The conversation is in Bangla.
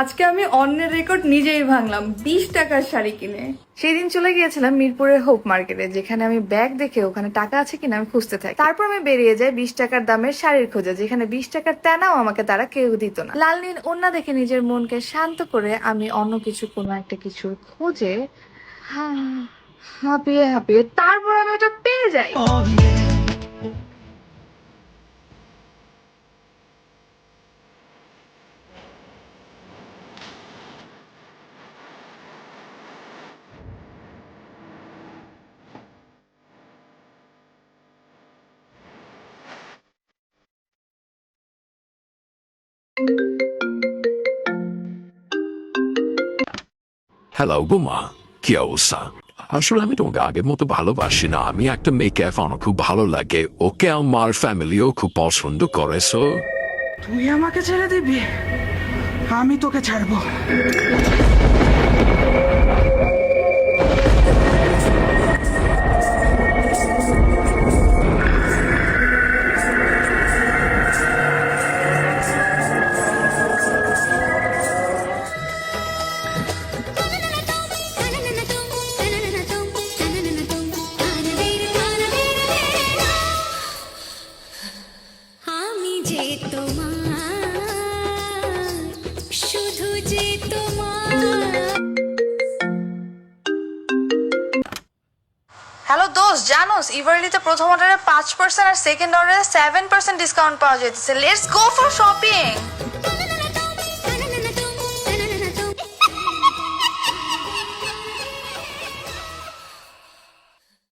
আজকে আমি অন্যের রেকর্ড নিজেই ভাঙলাম, বিশ টাকার শাড়ি কিনে। সেই দিন চলে গিয়েছিলাম মিরপুরের হোপ মার্কেটে যেখানে আমি ব্যাগ দেখে ওখানে টাকা আছে কিনা আমি খুঁজতে থাকি। তারপর আমি বেরিয়ে যাই বিশ টাকার দামের শাড়ির খোঁজে, যেখানে বিশ টাকার তেনাও আমাকে তারা কেউ দিত না। লাল নীল অন্য দেখে নিজের মনকে শান্ত করে আমি অন্য কিছু, কোনো একটা কিছুর খোঁজে হাঁপিয়ে হাঁপিয়ে তারপর আমি ওটা পেয়ে যাই। হ্যালো বোমা কি অবস্থা আসলে আমি তোমাকে আগের মতো ভালোবাসি না। আমি একটা মেয়েকে আমার খুব ভালো লাগে। ওকে আমার ফ্যামিলিও খুব পছন্দ করে সো তুই আমাকে ছেড়ে দিবি? আমি তোকে ছাড়বো। হ্যালো দোস্ত, জানোস, ইভারলিতে প্রথম অর্ডারে পাঁচ পার্সেন্ট আর সেকেন্ড অর্ডারে সেভেন পার্সেন্ট ডিসকাউন্ট পাওয়া যেতেছে লেটস গো ফর শপিং